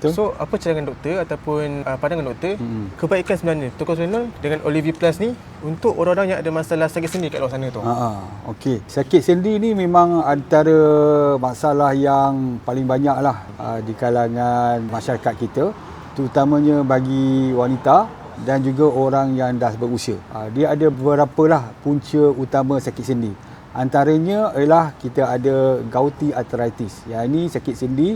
Betul. So apa cadangan doktor ataupun uh, pandangan doktor Hmm. kebaikan sebenarnya Tocotrienol dengan Olivi Plus ni untuk orang-orang yang ada masalah sakit sendi kat luar sana tu. Ha, ha, okey. Sakit sendi ni memang antara masalah yang paling banyak lah uh, di kalangan masyarakat kita, terutamanya bagi wanita dan juga orang yang dah berusia. Uh, dia ada beberapa lah punca utama sakit sendi. Antaranya ialah kita ada gouty arthritis. Yang ini sakit sendi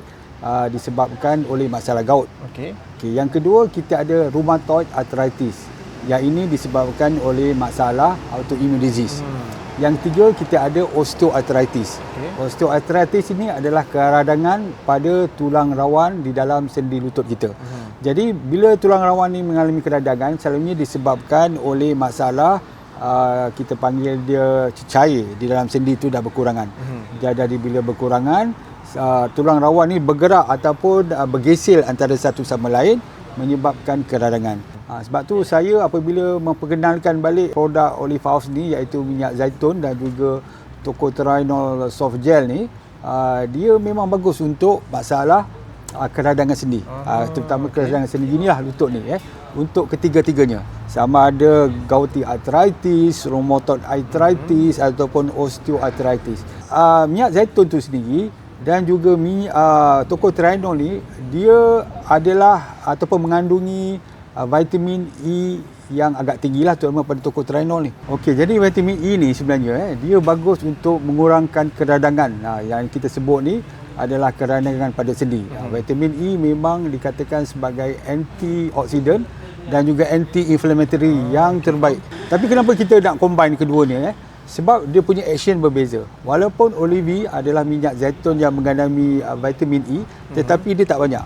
uh, disebabkan oleh masalah gout. Okey. Okey, yang kedua kita ada rheumatoid arthritis. Yang ini disebabkan oleh masalah autoimmune disease. Hmm. Yang ketiga kita ada osteoarthritis. Okey. Osteoarthritis ini adalah keradangan pada tulang rawan di dalam sendi lutut kita. Hmm. Jadi bila tulang rawan ini mengalami keradangan selalunya disebabkan oleh masalah uh, kita panggil dia cecair di dalam sendi itu dah berkurangan. Mhm. Jadi bila berkurangan uh, tulang rawan ni bergerak ataupun uh, bergesil antara satu sama lain menyebabkan keradangan. Ha, sebab tu saya apabila memperkenalkan balik produk Olive House ni iaitu minyak zaitun dan juga tocotrienol soft gel ni uh, dia memang bagus untuk masalah uh, keradangan sendi. Uh, terutama keradangan sendi gini lah lutut ni eh untuk ketiga-tiganya. Sama ada gouty arthritis, rheumatoid arthritis hmm. ataupun osteoarthritis. Uh, minyak zaitun tu sendiri dan juga mi uh, tocotrienol ni dia adalah ataupun mengandungi uh, vitamin E yang agak tinggi lah terutama pada tocotrienol ni. Okey, jadi vitamin E ni sebenarnya eh, dia bagus untuk mengurangkan keradangan. Nah, yang kita sebut ni adalah keradangan pada sendi. Hmm. vitamin E memang dikatakan sebagai antioksidan dan juga anti-inflammatory yang terbaik. Tapi kenapa kita nak combine keduanya eh? Sebab dia punya action berbeza. Walaupun Olivi adalah minyak zaitun yang mengandungi uh, vitamin E, tetapi dia tak banyak.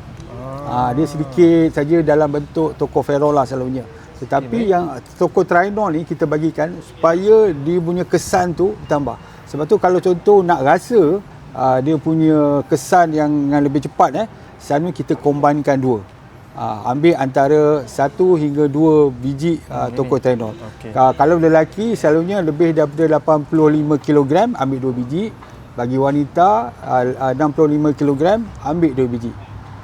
Ah, dia sedikit saja dalam bentuk tocopherol lah selalunya. Tetapi yang tocotrienol ni kita bagikan supaya dia punya kesan tu bertambah. Sebab tu kalau contoh nak rasa uh, dia punya kesan yang, yang lebih cepat eh, selalu kita combinekan dua. Uh, ambil antara satu hingga dua biji uh, tocotrienol. Okey. Ka- Kalau lelaki selalunya lebih daripada 85 kg ambil dua biji. Bagi wanita uh, uh, 65 kg ambil dua biji.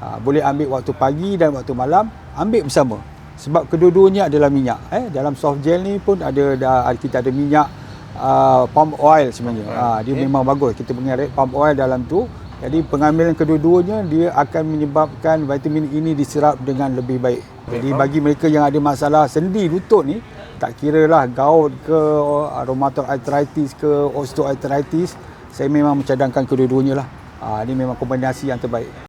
Uh, boleh ambil waktu pagi dan waktu malam ambil bersama. Sebab kedua-duanya adalah minyak. Eh dalam soft gel ni pun ada, ada kita ada minyak uh, palm oil sebenarnya. Uh, dia okey. memang bagus. Kita punya palm oil dalam tu. Jadi pengambilan kedua-duanya dia akan menyebabkan vitamin ini diserap dengan lebih baik. Jadi bagi mereka yang ada masalah sendi lutut ni tak kira lah gout ke rheumatoid arthritis ke osteoarthritis saya memang mencadangkan kedua-duanya lah. Ah, ini memang kombinasi yang terbaik.